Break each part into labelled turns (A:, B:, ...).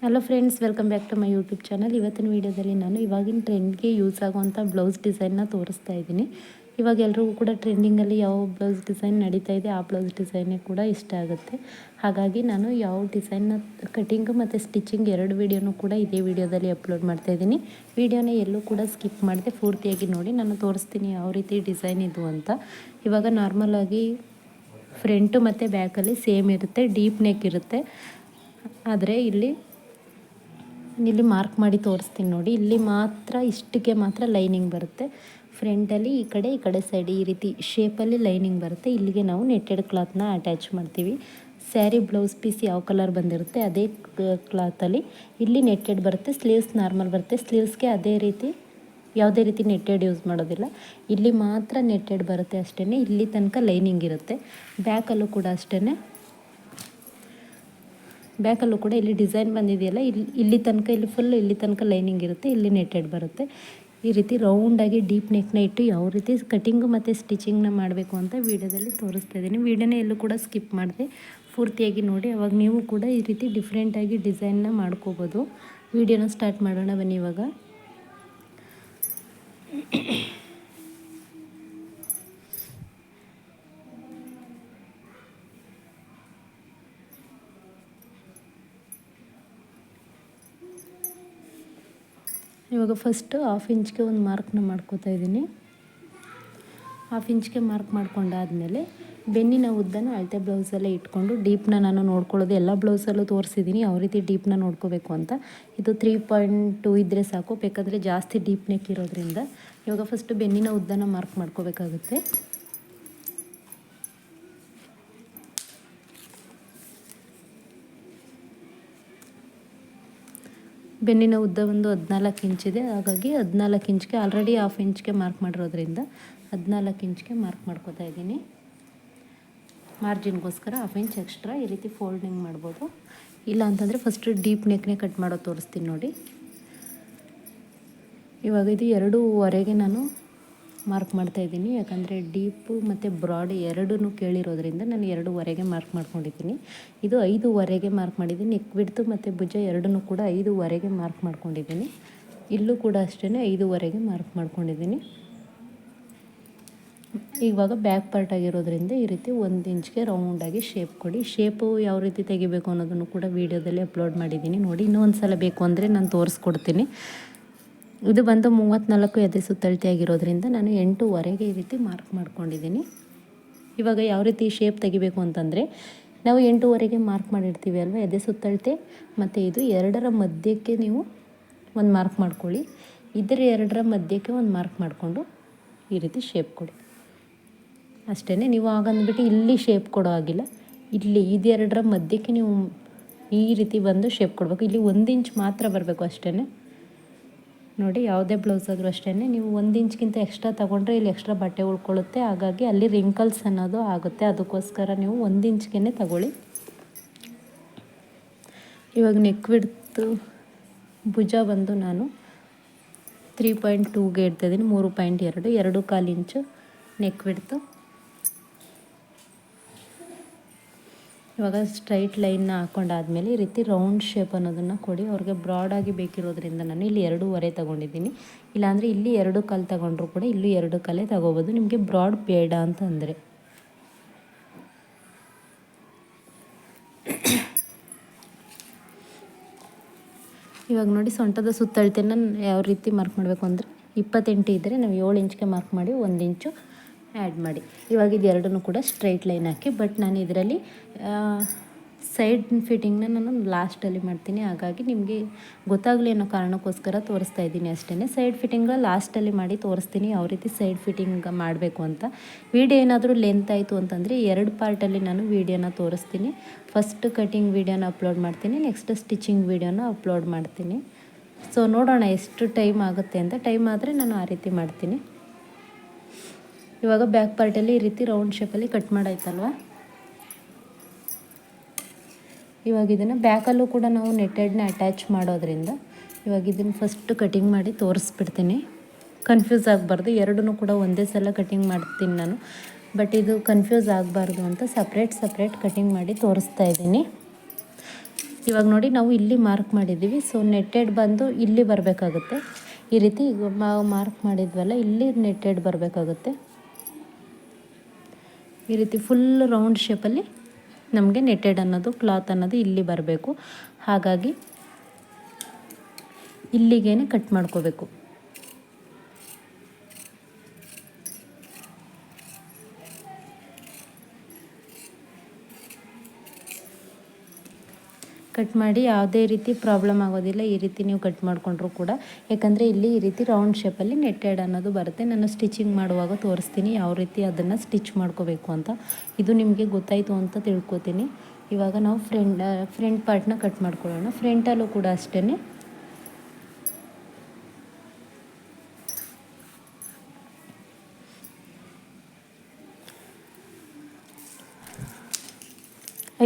A: Hello friends welcome back to my YouTube channel ಇವತ್ತಿನ ವೀಡಿಯೋದಲ್ಲಿ ನಾನು ಇವಾಗಿನ ಟ್ರೆಂಡ್ಗೆ ಯೂಸ್ ಆಗುವಂಥ ಬ್ಲೌಸ್ ಡಿಸೈನ್ನ ತೋರಿಸ್ತಾ ಇದ್ದೀನಿ. ಇವಾಗ ಎಲ್ರಿಗೂ ಕೂಡ ಟ್ರೆಂಡಿಂಗಲ್ಲಿ ಯಾವ ಬ್ಲೌಸ್ ಡಿಸೈನ್ ನಡೀತಾ ಇದೆ, ಆ ಬ್ಲೌಸ್ ಡಿಸೈನೇ ಕೂಡ ಇಷ್ಟ ಆಗುತ್ತೆ. ಹಾಗಾಗಿ ನಾನು ಯಾವ ಡಿಸೈನ್ನ ಕಟಿಂಗ್ ಮತ್ತು ಸ್ಟಿಚಿಂಗ್ ಎರಡು ವೀಡಿಯೋನೂ ಕೂಡ ಇದೇ ವಿಡಿಯೋದಲ್ಲಿ ಅಪ್ಲೋಡ್ ಮಾಡ್ತಾ ಇದ್ದೀನಿ. ವೀಡಿಯೋನ ಎಲ್ಲೂ ಕೂಡ ಸ್ಕಿಪ್ ಮಾಡಿದೆ ಪೂರ್ತಿಯಾಗಿ ನೋಡಿ, ನಾನು ತೋರಿಸ್ತೀನಿ ಯಾವ ರೀತಿ ಡಿಸೈನ್ ಇದು ಅಂತ. ಇವಾಗ ನಾರ್ಮಲಾಗಿ ಫ್ರಂಟು ಮತ್ತು ಬ್ಯಾಕಲ್ಲಿ ಸೇಮ್ ಇರುತ್ತೆ ಡೀಪ್ ನೆಕ್ ಇರುತ್ತೆ. ಆದರೆ ಇಲ್ಲಿ ಇಲ್ಲಿ ಮಾರ್ಕ್ ಮಾಡಿ ತೋರಿಸ್ತೀನಿ ನೋಡಿ. ಇಲ್ಲಿ ಮಾತ್ರ ಇಷ್ಟಕ್ಕೆ ಮಾತ್ರ ಲೈನಿಂಗ್ ಬರುತ್ತೆ. ಫ್ರಂಟಲ್ಲಿ ಈ ಕಡೆ ಈ ಕಡೆ ಸೈಡ್ ಈ ರೀತಿ ಶೇಪಲ್ಲಿ ಲೈನಿಂಗ್ ಬರುತ್ತೆ. ಇಲ್ಲಿಗೆ ನಾವು ನೆಟ್ಟೆಡ್ ಕ್ಲಾತ್ನ ಅಟ್ಯಾಚ್ ಮಾಡ್ತೀವಿ. ಸ್ಯಾರಿ ಬ್ಲೌಸ್ ಪೀಸ್ ಯಾವ ಕಲರ್ ಬಂದಿರುತ್ತೆ ಅದೇ ಕ್ಲಾತಲ್ಲಿ ಇಲ್ಲಿ ನೆಟ್ಟೆಡ್ ಬರುತ್ತೆ ಸ್ಲೀವ್ಸ್ ನಾರ್ಮಲ್ ಬರುತ್ತೆ. ಸ್ಲೀವ್ಸ್ಗೆ ಅದೇ ರೀತಿ, ಯಾವುದೇ ರೀತಿ ನೆಟ್ಟೆಡ್ ಯೂಸ್ ಮಾಡೋದಿಲ್ಲ. ಇಲ್ಲಿ ಮಾತ್ರ ನೆಟ್ಟೆಡ್ ಬರುತ್ತೆ ಅಷ್ಟೇ ಇಲ್ಲಿ ತನಕ ಲೈನಿಂಗ್ ಇರುತ್ತೆ. ಬ್ಯಾಕಲ್ಲೂ ಕೂಡ ಅಷ್ಟೇ ಬ್ಯಾಕಲ್ಲೂ ಕೂಡ ಇಲ್ಲಿ ಡಿಸೈನ್ ಬಂದಿದೆಯಲ್ಲ ಇಲ್ಲಿ ಇಲ್ಲಿ ತನಕ, ಇಲ್ಲಿ ಫುಲ್ ಇಲ್ಲಿ ತನಕ ಲೈನಿಂಗ್ ಇರುತ್ತೆ, ಇಲ್ಲಿ ನೆಟ್ಟೆಡ್ ಬರುತ್ತೆ. ಈ ರೀತಿ ರೌಂಡಾಗಿ ಡೀಪ್ ನೆಕ್ನ ಇಟ್ಟು ಯಾವ ರೀತಿ ಕಟಿಂಗು ಮತ್ತು ಸ್ಟಿಚಿಂಗ್ನ ಮಾಡಬೇಕು ಅಂತ ವೀಡಿಯೋದಲ್ಲಿ ತೋರಿಸ್ತಾ ಇದ್ದೀನಿ. ವೀಡಿಯೋನೇ ಎಲ್ಲೂ ಕೂಡ ಸ್ಕಿಪ್ ಮಾಡಿದೆ ಪೂರ್ತಿಯಾಗಿ ನೋಡಿ, ಅವಾಗ ನೀವು ಕೂಡ ಈ ರೀತಿ ಡಿಫ್ರೆಂಟಾಗಿ ಡಿಸೈನ್ನ ಮಾಡ್ಕೋಬೋದು. ವೀಡಿಯೋನ ಸ್ಟಾರ್ಟ್ ಮಾಡೋಣ ಬನ್ನಿ ಇವಾಗ. ಇವಾಗ ಫಸ್ಟು ಹಾಫ್ ಇಂಚ್ಗೆ ಒಂದು ಮಾರ್ಕ್ನ ಮಾಡ್ಕೋತಾ ಇದ್ದೀನಿ. ಹಾಫ್ ಇಂಚ್ಗೆ ಮಾರ್ಕ್ ಮಾಡ್ಕೊಂಡಾದಮೇಲೆ ಬೆನ್ನಿನ ಉದ್ದನ ಅಳತೆ ಬ್ಲೌಸಲ್ಲೇ ಇಟ್ಕೊಂಡು ಡೀಪ್ನ ನಾನು ನೋಡ್ಕೊಳ್ಳೋದು, ಎಲ್ಲ ಬ್ಲೌಸಲ್ಲೂ ತೋರಿಸಿದ್ದೀನಿ ಯಾವ ರೀತಿ ಡೀಪ್ನ ನೋಡ್ಕೋಬೇಕು ಅಂತ. ಇದು ತ್ರೀ ಪಾಯಿಂಟ್ ಟು ಇದ್ದರೆ ಸಾಕು, ಬೇಕಾದರೆ ಜಾಸ್ತಿ ಡೀಪ್ ನೆಕ್ ಇರೋದ್ರಿಂದ ಇವಾಗ ಫಸ್ಟು ಬೆನ್ನಿನ ಉದ್ದನ ಮಾರ್ಕ್ ಮಾಡ್ಕೋಬೇಕಾಗುತ್ತೆ. ಬೆನ್ನಿನ ಉದ್ದ ಒಂದು ಹದಿನಾಲ್ಕು ಇಂಚಿದೆ ಹಾಗಾಗಿ ಹದಿನಾಲ್ಕು ಇಂಚ್ಗೆ ಆಲ್ರೆಡಿ ಹಾಫ್ ಇಂಚ್ಗೆ ಮಾರ್ಕ್ ಮಾಡಿರೋದ್ರಿಂದ ಹದಿನಾಲ್ಕು ಇಂಚ್ಗೆ ಮಾರ್ಕ್ ಮಾಡ್ಕೋತಾ ಇದ್ದೀನಿ. ಮಾರ್ಜಿನ್ಗೋಸ್ಕರ ಹಾಫ್ ಇಂಚ್ ಎಕ್ಸ್ಟ್ರಾ ಈ ರೀತಿ ಫೋಲ್ಡಿಂಗ್ ಮಾಡ್ಬೋದು. ಇಲ್ಲ ಅಂತಂದರೆ ಫಸ್ಟ್ ಡೀಪ್ ನೆಕ್ನೇ ಕಟ್ ಮಾಡೋದು ತೋರಿಸ್ತೀನಿ ನೋಡಿ. ಇವಾಗ ಇದು ಎರಡೂವರೆಗೆ ನಾನು ಮಾರ್ಕ್ ಮಾಡ್ತಾ ಇದ್ದೀನಿ. ಯಾಕಂದರೆ ಡೀಪು ಮತ್ತು ಬ್ರಾಡ್ ಎರಡೂ ಕೇಳಿರೋದ್ರಿಂದ ನಾನು ಎರಡೂವರೆಗೆ ಮಾರ್ಕ್ ಮಾಡ್ಕೊಂಡಿದ್ದೀನಿ. ಇದು ಐದೂವರೆಗೆ ಮಾರ್ಕ್ ಮಾಡಿದ್ದೀನಿ. ನೆಕ್ ಬಿಡ್ತು ಮತ್ತು ಭುಜ ಎರಡೂ ಕೂಡ ಐದೂವರೆಗೆ ಮಾರ್ಕ್ ಮಾಡ್ಕೊಂಡಿದ್ದೀನಿ. ಇಲ್ಲೂ ಕೂಡ ಅಷ್ಟೇ ಐದೂವರೆಗೆ ಮಾರ್ಕ್ ಮಾಡ್ಕೊಂಡಿದ್ದೀನಿ. ಇವಾಗ ಬ್ಯಾಕ್ ಪಾರ್ಟ್ ಆಗಿರೋದ್ರಿಂದ ಈ ರೀತಿ ಒಂದು ಇಂಚ್ಗೆ ರೌಂಡಾಗಿ ಶೇಪ್ ಕೊಡಿ. ಶೇಪು ಯಾವ ರೀತಿ ತೆಗಿಬೇಕು ಅನ್ನೋದನ್ನು ಕೂಡ ವೀಡಿಯೋದಲ್ಲಿ ಅಪ್ಲೋಡ್ ಮಾಡಿದ್ದೀನಿ. ನೋಡಿ ಇನ್ನೂ ಒಂದು ಸಲ ಬೇಕು ಅಂದರೆ ನಾನು ತೋರಿಸ್ಕೊಡ್ತೀನಿ. ಇದು ಬಂದು ಮೂವತ್ತ್ನಾಲ್ಕು ಎದೆ ಸುತ್ತಳತೆ ಆಗಿರೋದ್ರಿಂದ ನಾನು ಎಂಟೂವರೆಗೆ ಈ ರೀತಿ ಮಾರ್ಕ್ ಮಾಡ್ಕೊಂಡಿದ್ದೀನಿ. ಇವಾಗ ಯಾವ ರೀತಿ ಶೇಪ್ ತೆಗಿಬೇಕು ಅಂತಂದರೆ, ನಾವು ಎಂಟೂವರೆಗೆ ಮಾರ್ಕ್ ಮಾಡಿರ್ತೀವಿ ಅಲ್ವಾ, ಎದೆ ಸುತ್ತಳತೆ? ಮತ್ತು ಇದು ಎರಡರ ಮಧ್ಯಕ್ಕೆ ನೀವು ಒಂದು ಮಾರ್ಕ್ ಮಾಡ್ಕೊಳ್ಳಿ. ಇದರ ಎರಡರ ಮಧ್ಯಕ್ಕೆ ಒಂದು ಮಾರ್ಕ್ ಮಾಡಿಕೊಂಡು ಈ ರೀತಿ ಶೇಪ್ ಕೊಡಿ. ಅಷ್ಟೇ ನೀವು ಆಗಂದ್ಬಿಟ್ಟು ಇಲ್ಲಿ ಶೇಪ್ ಕೊಡೋ ಆಗಿಲ್ಲ ಇಲ್ಲಿ ಇದೆರಡರ ಮಧ್ಯಕ್ಕೆ ನೀವು ಈ ರೀತಿ ಬಂದು ಶೇಪ್ ಕೊಡಬೇಕು. ಇಲ್ಲಿ ಒಂದು ಇಂಚ್ ಮಾತ್ರ ಬರಬೇಕು ಅಷ್ಟೇ ನೋಡಿ, ಯಾವುದೇ ಬ್ಲೌಸ್ ಆದರೂ ಅಷ್ಟೇ ನೀವು ಒಂದು ಇಂಚ್ಗಿಂತ ಎಕ್ಸ್ಟ್ರಾ ತೊಗೊಂಡ್ರೆ ಇಲ್ಲಿ ಎಕ್ಸ್ಟ್ರಾ ಬಟ್ಟೆ ಉಳ್ಕೊಳ್ಳುತ್ತೆ. ಹಾಗಾಗಿ ಅಲ್ಲಿ ರಿಂಕಲ್ಸ್ ಅನ್ನೋದು ಆಗುತ್ತೆ. ಅದಕ್ಕೋಸ್ಕರ ನೀವು ಒಂದು ಇಂಚ್ಗೆ ತಗೊಳ್ಳಿ. ಇವಾಗ ನೆಕ್ ಬಿಡ್ತು ಭುಜ ಬಂದು ನಾನು ತ್ರೀ ಪಾಯಿಂಟ್ ಟೂಗೆ ಇಡ್ತಾಯಿದ್ದೀನಿ ಮೂರು ಪಾಯಿಂಟ್ ಎರಡು. ಎರಡು ಕಾಲು ಇಂಚು ನೆಕ್ ಬಿಡ್ತು ಇವಾಗ ಸ್ಟ್ರೈಟ್ ಲೈನ್ನ ಹಾಕೊಂಡಾದ್ಮೇಲೆ ಈ ರೀತಿ ರೌಂಡ್ ಶೇಪ್ ಅನ್ನೋದನ್ನು ಕೊಡಿ. ಅವ್ರಿಗೆ ಬ್ರಾಡಾಗಿ ಬೇಕಿರೋದ್ರಿಂದ ನಾನು ಇಲ್ಲಿ ಎರಡೂವರೆ ತೊಗೊಂಡಿದ್ದೀನಿ. ಇಲ್ಲಾಂದರೆ ಇಲ್ಲಿ ಎರಡು ಕಾಲು ತೊಗೊಂಡ್ರು ಕೂಡ ಇಲ್ಲೂ ಎರಡು ಕಾಲೇ ತಗೋಬೋದು. ನಿಮಗೆ ಬ್ರಾಡ್ ಬೇಡ ಅಂತಂದರೆ. ಇವಾಗ ನೋಡಿ ಸೊಂಟದ ಸುತ್ತಳತೆನ ಯಾವ ರೀತಿ ಮಾರ್ಕ್ ಮಾಡಬೇಕು ಅಂದರೆ ಇಪ್ಪತ್ತೆಂಟು ಇದ್ದರೆ ನಾವು ಏಳು ಇಂಚ್ಗೆ ಮಾರ್ಕ್ ಮಾಡಿ ಒಂದು ಇಂಚು ಆ್ಯಡ್ ಮಾಡಿ. ಇವಾಗ ಇದು ಕೂಡ ಸ್ಟ್ರೈಟ್ ಲೈನ್ ಹಾಕಿ ಬಟ್ ನಾನು ಇದರಲ್ಲಿ ಸೈಡ್ ಫಿಟ್ಟಿಂಗ್ನ ನಾನು ಲಾಸ್ಟಲ್ಲಿ ಮಾಡ್ತೀನಿ. ಹಾಗಾಗಿ ನಿಮಗೆ ಗೊತ್ತಾಗಲಿ ಅನ್ನೋ ಕಾರಣಕ್ಕೋಸ್ಕರ ತೋರಿಸ್ತಾ ಇದ್ದೀನಿ ಅಷ್ಟೇ ಸೈಡ್ ಫಿಟ್ಟಿಂಗ್ ಲಾಸ್ಟಲ್ಲಿ ಮಾಡಿ ತೋರಿಸ್ತೀನಿ, ಯಾವ ರೀತಿ ಸೈಡ್ ಫಿಟ್ಟಿಂಗ್ ಮಾಡಬೇಕು ಅಂತ. ವೀಡಿಯೋ ಏನಾದರೂ ಲೆಂತ್ ಆಯಿತು ಅಂತಂದರೆ ಎರಡು ಪಾರ್ಟಲ್ಲಿ ನಾನು ವೀಡಿಯೋನ ತೋರಿಸ್ತೀನಿ. ಫಸ್ಟ್ ಕಟಿಂಗ್ ವೀಡಿಯೋನ ಅಪ್ಲೋಡ್ ಮಾಡ್ತೀನಿ ನೆಕ್ಸ್ಟ್ ಸ್ಟಿಚಿಂಗ್ ವೀಡಿಯೋನ ಅಪ್ಲೋಡ್ ಮಾಡ್ತೀನಿ. ಸೊ ನೋಡೋಣ ಎಷ್ಟು ಟೈಮ್ ಆಗುತ್ತೆ ಅಂತ. ಟೈಮ್ ಆದರೆ ನಾನು ಆ ರೀತಿ ಮಾಡ್ತೀನಿ. ಇವಾಗ ಬ್ಯಾಕ್ ಪಾರ್ಟಲ್ಲಿ ಈ ರೀತಿ ರೌಂಡ್ ಶೇಪಲ್ಲಿ ಕಟ್ ಮಾಡಾಯ್ತಲ್ವ? ಇವಾಗ ಇದನ್ನು ಬ್ಯಾಕಲ್ಲೂ ಕೂಡ ನಾವು ನೆಟ್ಟೆಡ್ನ ಅಟ್ಯಾಚ್ ಮಾಡೋದ್ರಿಂದ ಇವಾಗ ಇದನ್ನು ಫಸ್ಟ್ ಕಟಿಂಗ್ ಮಾಡಿ ತೋರಿಸ್ಬಿಡ್ತೀನಿ. ಕನ್ಫ್ಯೂಸ್ ಆಗಬಾರ್ದು ಎರಡೂ ಕೂಡ ಒಂದೇ ಸಲ ಕಟಿಂಗ್ ಮಾಡ್ತೀನಿ ನಾನು. ಬಟ್ ಇದು ಕನ್ಫ್ಯೂಸ್ ಆಗಬಾರ್ದು ಅಂತ ಸಪ್ರೇಟ್ ಸಪ್ರೇಟ್ ಕಟಿಂಗ್ ಮಾಡಿ ತೋರಿಸ್ತಾ ಇದ್ದೀನಿ. ಇವಾಗ ನೋಡಿ ನಾವು ಇಲ್ಲಿ ಮಾರ್ಕ್ ಮಾಡಿದ್ದೀವಿ. ಸೊ ನೆಟ್ಟೆಡ್ ಬಂದು ಇಲ್ಲಿ ಬರಬೇಕಾಗುತ್ತೆ. ಈ ರೀತಿ ಮಾರ್ಕ್ ಮಾಡಿದ್ವಲ್ಲ, ಇಲ್ಲಿ ನೆಟ್ಟೆಡ್ ಬರಬೇಕಾಗುತ್ತೆ. ಈ ರೀತಿ ಫುಲ್ ರೌಂಡ್ ಶೇಪಲ್ಲಿ ನಮಗೆ ನೆಟ್ಟೆಡ್ ಅನ್ನೋದು ಕ್ಲಾತ್ ಅನ್ನೋದು ಇಲ್ಲಿ ಬರಬೇಕು. ಹಾಗಾಗಿ ಇಲ್ಲಿಗೇನೆ ಕಟ್ ಮಾಡ್ಕೋಬೇಕು. ಕಟ್ ಮಾಡಿ ಯಾವುದೇ ರೀತಿ ಪ್ರಾಬ್ಲಮ್ ಆಗೋದಿಲ್ಲ, ಈ ರೀತಿ ನೀವು ಕಟ್ ಮಾಡಿಕೊಂಡ್ರು ಕೂಡ. ಯಾಕಂದರೆ ಇಲ್ಲಿ ಈ ರೀತಿ ರೌಂಡ್ ಶೇಪಲ್ಲಿ ನೆಟ್ಟೆಡ್ ಅನ್ನೋದು ಬರುತ್ತೆ. ನಾನು ಸ್ಟಿಚಿಂಗ್ ಮಾಡುವಾಗ ತೋರಿಸ್ತೀನಿ ಯಾವ ರೀತಿ ಅದನ್ನು ಸ್ಟಿಚ್ ಮಾಡ್ಕೋಬೇಕು ಅಂತ. ಇದು ನಿಮಗೆ ಗೊತ್ತಾಯಿತು ಅಂತ ತಿಳ್ಕೊತೀನಿ. ಇವಾಗ ನಾವು ಫ್ರೆಂಡ್ ಫ್ರೆಂಟ್ ಪಾರ್ಟ್ನ ಕಟ್ ಮಾಡ್ಕೊಳ್ಳೋಣ. ಫ್ರೆಂಟಲ್ಲೂ ಕೂಡ ಅಷ್ಟೇ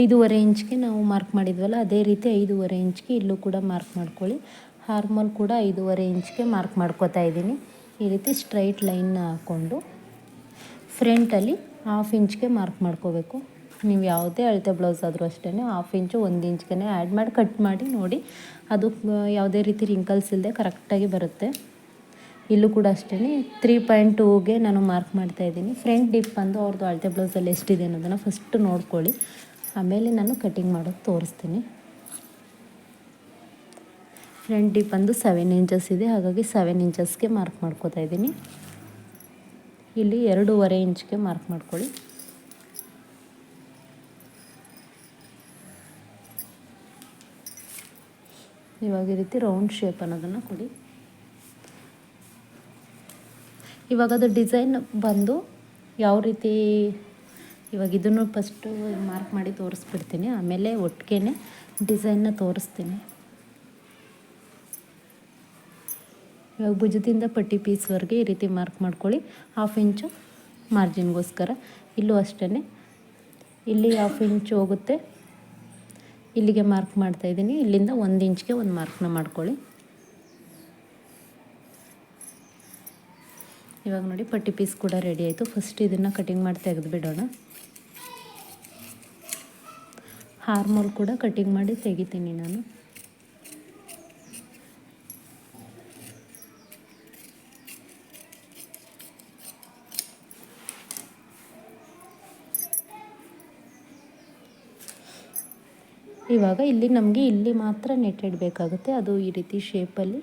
A: ಐದೂವರೆ ಇಂಚ್ಗೆ ನಾವು ಮಾರ್ಕ್ ಮಾಡಿದ್ವಲ್ಲ, ಅದೇ ರೀತಿ ಐದೂವರೆ ಇಂಚ್ಗೆ ಇಲ್ಲೂ ಕೂಡ ಮಾರ್ಕ್ ಮಾಡ್ಕೊಳ್ಳಿ. ಹಾರ್ಮಲ್ ಕೂಡ ಐದೂವರೆ ಇಂಚ್ಗೆ ಮಾರ್ಕ್ ಮಾಡ್ಕೋತಾ ಇದ್ದೀನಿ. ಈ ರೀತಿ ಸ್ಟ್ರೈಟ್ ಲೈನ್ನ ಹಾಕ್ಕೊಂಡು ಫ್ರಂಟಲ್ಲಿ ಹಾಫ್ ಇಂಚ್ಗೆ ಮಾರ್ಕ್ ಮಾಡ್ಕೋಬೇಕು. ನೀವು ಯಾವುದೇ ಅಳತೆ ಬ್ಲೌಸ್ ಆದರೂ ಅಷ್ಟೇ ಹಾಫ್ ಇಂಚು ಒಂದು ಇಂಚ್ಗೆ ಆ್ಯಡ್ ಮಾಡಿ ಕಟ್ ಮಾಡಿ, ನೋಡಿ ಅದು ಯಾವುದೇ ರೀತಿ ರಿಂಕಲ್ಸ್ ಇಲ್ಲದೆ ಕರೆಕ್ಟಾಗಿ ಬರುತ್ತೆ. ಇಲ್ಲೂ ಕೂಡ ಅಷ್ಟೇ ತ್ರೀ ಪಾಯಿಂಟ್ ಟೂಗೆ ನಾನು ಮಾರ್ಕ್ ಮಾಡ್ತಾ ಇದ್ದೀನಿ. ಫ್ರಂಟ್ ಡಿಪ್ ಬಂದು ಅವ್ರದ್ದು ಅಳತೆ ಬ್ಲೌಸಲ್ಲಿ ಎಷ್ಟಿದೆ ಅನ್ನೋದನ್ನು ಫಸ್ಟ್ ನೋಡ್ಕೊಳ್ಳಿ. ಆಮೇಲೆ ನಾನು ಕಟಿಂಗ್ ಮಾಡೋದು ತೋರಿಸ್ತೀನಿ. ಫ್ರಂಟ್ ಡಿಪ್ ಬಂದು ಸೆವೆನ್ ಇಂಚಸ್ ಇದೆ, ಹಾಗಾಗಿ ಸೆವೆನ್ ಇಂಚಸ್ಗೆ ಮಾರ್ಕ್ ಮಾಡ್ಕೋತಾ ಇದ್ದೀನಿ. ಇಲ್ಲಿ ಎರಡೂವರೆ ಇಂಚ್ಗೆ ಮಾರ್ಕ್ ಮಾಡ್ಕೊಳ್ಳಿ. ಇವಾಗ ಈ ರೀತಿ ರೌಂಡ್ ಶೇಪ್ ಅನ್ನೋದನ್ನು ಕೊಡಿ. ಇವಾಗ ಅದು ಡಿಸೈನ್ ಬಂದು ಯಾವ ರೀತಿ ಇವಾಗ ಇದನ್ನು ಫಸ್ಟು ಮಾರ್ಕ್ ಮಾಡಿ ತೋರಿಸ್ಬಿಡ್ತೀನಿ. ಆಮೇಲೆ ಒಟ್ಟಿಗೆ ಡಿಸೈನ್ನ ತೋರಿಸ್ತೀನಿ. ಇವಾಗ ಭುಜದಿಂದ ಪಟ್ಟಿ ಪೀಸ್ವರೆಗೆ ಈ ರೀತಿ ಮಾರ್ಕ್ ಮಾಡ್ಕೊಳ್ಳಿ. ಹಾಫ್ ಇಂಚು ಮಾರ್ಜಿನ್ಗೋಸ್ಕರ ಇಲ್ಲೂ ಅಷ್ಟೇ ಇಲ್ಲಿ ಹಾಫ್ ಇಂಚು ಹೋಗುತ್ತೆ. ಇಲ್ಲಿಗೆ ಮಾರ್ಕ್ ಮಾಡ್ತಾಯಿದ್ದೀನಿ ಇಲ್ಲಿಂದ ಒಂದು ಇಂಚ್ಗೆ ಒಂದು ಮಾರ್ಕ್ನ ಮಾಡ್ಕೊಳ್ಳಿ. ಇವಾಗ ನೋಡಿ ಪಟ್ಟಿ ಪೀಸ್ ಕೂಡ ರೆಡಿ ಆಯಿತು. ಫಸ್ಟ್ ಇದನ್ನು ಕಟಿಂಗ್ ಮಾಡಿ ತೆಗೆದು ಹಾರ್ಮೋಲ್ ಕೂಡ ಕಟಿಂಗ್ ಮಾಡಿ ತೆಗಿತೀನಿ ನಾನು. ಇವಾಗ ಇಲ್ಲಿ ನಮಗೆ ಇಲ್ಲಿ ಮಾತ್ರ ನೆಟ್ ಇಡಬೇಕಾಗುತ್ತೆ. ಅದು ಈ ರೀತಿ ಶೇಪಲ್ಲಿ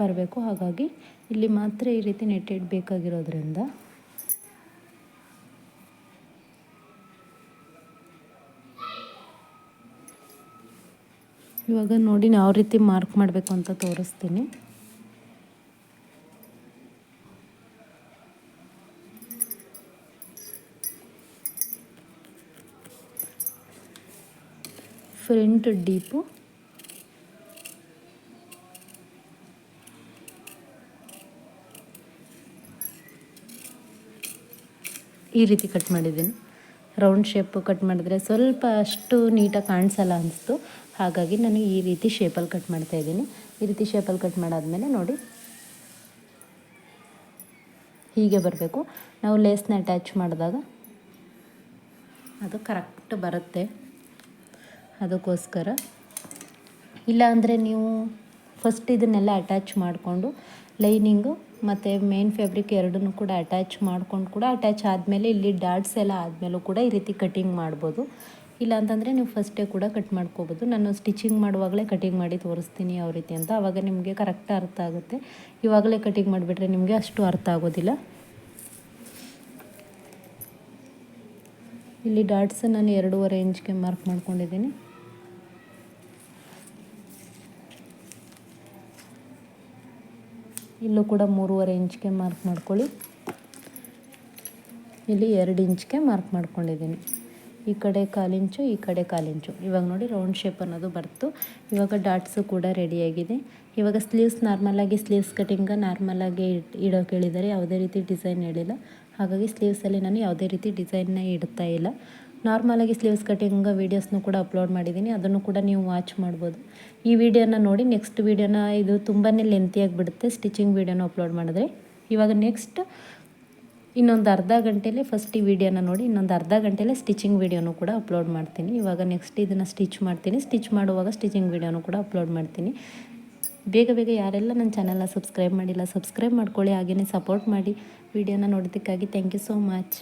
A: ಬರಬೇಕು. ಹಾಗಾಗಿ ಇಲ್ಲಿ ಮಾತ್ರ ಈ ರೀತಿ ನೆಟ್ ಇಡಬೇಕಾಗಿರೋದ್ರಿಂದ ಇವಾಗ ನೋಡಿ ಯಾವ ರೀತಿ ಮಾರ್ಕ್ ಮಾಡಬೇಕು ಅಂತ ತೋರಿಸ್ತೀನಿ. ಫ್ರಂಟ್ ಡೀಪು ಈ ರೀತಿ ಕಟ್ ಮಾಡಿದ್ದೀನಿ. ರೌಂಡ್ ಶೇಪು ಕಟ್ ಮಾಡಿದ್ರೆ ಸ್ವಲ್ಪ ಅಷ್ಟು ನೀಟಾಗಿ ಕಾಣಿಸಲ್ಲ ಅನಿಸ್ತು. ಹಾಗಾಗಿ ನಾನು ಈ ರೀತಿ ಶೇಪಲ್ಲಿ ಕಟ್ ಮಾಡ್ತಾ ಇದ್ದೀನಿ. ಈ ರೀತಿ ಶೇಪಲ್ಲಿ ಕಟ್ ಮಾಡಾದಮೇಲೆ ನೋಡಿ. ಹೀಗೆ ಬರಬೇಕು. ನಾವು ಲೇಸ್ನ ಅಟ್ಯಾಚ್ ಮಾಡಿದಾಗ ಅದು ಕರೆಕ್ಟ್ ಬರುತ್ತೆ. ಅದಕ್ಕೋಸ್ಕರ. ಇಲ್ಲ ಅಂದರೆ ನೀವು ಫಸ್ಟ್ ಇದನ್ನೆಲ್ಲ ಅಟ್ಯಾಚ್ ಮಾಡಿಕೊಂಡು ಲೈನಿಂಗು ಮತ್ತು ಮೇನ್ ಫ್ಯಾಬ್ರಿಕ್ ಎರಡನ್ನೂ ಕೂಡ ಅಟ್ಯಾಚ್ ಮಾಡ್ಕೊಂಡು ಕೂಡ ಅಟ್ಯಾಚ್ ಆದಮೇಲೆ ಇಲ್ಲಿ ಡಾಟ್ಸ್ ಎಲ್ಲ ಆದಮೇಲೂ ಕೂಡ ಈ ರೀತಿ ಕಟಿಂಗ್ ಮಾಡ್ಬೋದು. ಇಲ್ಲ ಅಂತಂದರೆ ನೀವು ಫಸ್ಟೇ ಕೂಡ ಕಟ್ ಮಾಡ್ಕೋಬೋದು. ನಾನು ಸ್ಟಿಚಿಂಗ್ ಮಾಡುವಾಗಲೇ ಕಟಿಂಗ್ ಮಾಡಿ ತೋರಿಸ್ತೀನಿ ಯಾವ ರೀತಿ ಅಂತ. ಆವಾಗ ನಿಮಗೆ ಕರೆಕ್ಟ್ ಅರ್ಥ ಆಗುತ್ತೆ. ಇವಾಗಲೇ ಕಟಿಂಗ್ ಮಾಡಿಬಿಟ್ರೆ ನಿಮಗೆ ಅಷ್ಟು ಅರ್ಥ ಆಗೋದಿಲ್ಲ. ಇಲ್ಲಿ ಡಾಟ್ಸ್ ನಾನು ಎರಡೂವರೆ ಇಂಚ್ಗೆ ಮಾರ್ಕ್ ಮಾಡ್ಕೊಂಡಿದ್ದೀನಿ. ಇಲ್ಲೂ ಕೂಡ ಮೂರುವರೆ ಇಂಚ್ಗೆ ಮಾರ್ಕ್ ಮಾಡ್ಕೊಳ್ಳಿ. ಇಲ್ಲಿ ಎರಡು ಇಂಚ್ಗೆ ಮಾರ್ಕ್ ಮಾಡ್ಕೊಂಡಿದ್ದೀನಿ. ಈ ಕಡೆ ಕಾಲಿಂಚು ಈ ಕಡೆ ಕಾಲಿಂಚು ಇವಾಗ ನೋಡಿ ರೌಂಡ್ ಶೇಪ್ ಅನ್ನೋದು ಬರ್ತು. ಇವಾಗ ಡಾಟ್ಸು ಕೂಡ ರೆಡಿಯಾಗಿದೆ. ಇವಾಗ ಸ್ಲೀವ್ಸ್ ನಾರ್ಮಲಾಗಿ ಸ್ಲೀವ್ಸ್ ಕಟಿಂಗ ನಾರ್ಮಲಾಗಿ ಇಡೋಕೆ ಹೇಳಿದ್ದಾರೆ. ಯಾವುದೇ ರೀತಿ ಡಿಸೈನ್ ಹೇಳಿಲ್ಲ. ಹಾಗಾಗಿ ಸ್ಲೀವ್ಸಲ್ಲಿ ನಾನು ಯಾವುದೇ ರೀತಿ ಡಿಸೈನ್ನ ಇಡ್ತಾ ಇಲ್ಲ. ನಾರ್ಮಲಾಗಿ ಸ್ಲೀವ್ಸ್ ಕಟಿಂಗ್ ವೀಡಿಯೋಸ್ನು ಕೂಡ ಅಪ್ಲೋಡ್ ಮಾಡಿದ್ದೀನಿ ಅದನ್ನು ಕೂಡ ನೀವು ವಾಚ್ ಮಾಡ್ಬೋದು. ಈ ವಿಡಿಯೋನ ನೋಡಿ ನೆಕ್ಸ್ಟ್ ವೀಡಿಯೋನ ಇದು ತುಂಬಾ ಲೆಂತಿಯಾಗಿ ಬಿಡುತ್ತೆ. ಸ್ಟಿಚಿಂಗ್ ವೀಡಿಯೋನ ಅಪ್ಲೋಡ್ ಮಾಡಿದ್ರೆ. ಇವಾಗ ನೆಕ್ಸ್ಟ್ ಇನ್ನೊಂದು ಅರ್ಧ ಗಂಟೆಲೇ ಫಸ್ಟ್ ಈ ವಿಡಿಯೋನ ನೋಡಿ ಇನ್ನೊಂದು ಅರ್ಧ ಗಂಟೆಲೇ ಸ್ಟಿಚಿಂಗ್ ವಿಡಿಯೋನು ಕೂಡ ಅಪ್ಲೋಡ್ ಮಾಡ್ತೀನಿ. ಇವಾಗ ನೆಕ್ಸ್ಟ್ ಇದನ್ನು ಸ್ಟಿಚ್ ಮಾಡ್ತೀನಿ. ಸ್ಟಿಚ್ ಮಾಡುವಾಗ ಸ್ಟಿಚಿಂಗ್ ವೀಡಿಯೋನು ಕೂಡ ಅಪ್ಲೋಡ್ ಮಾಡ್ತೀನಿ. ಬೇಗ ಬೇಗ ಯಾರೆಲ್ಲ ನನ್ನ ಚಾನಲ್ನ ಸಬ್ಸ್ಕ್ರೈಬ್ ಮಾಡಿಲ್ಲ ಸಬ್ಸ್ಕ್ರೈಬ್ ಮಾಡ್ಕೊಳ್ಳಿ. ಹಾಗೆಯೇ ಸಪೋರ್ಟ್ ಮಾಡಿ ವಿಡಿಯೋನ ನೋಡೋದಕ್ಕಾಗಿ ಥ್ಯಾಂಕ್ ಯು ಸೋ ಮಚ್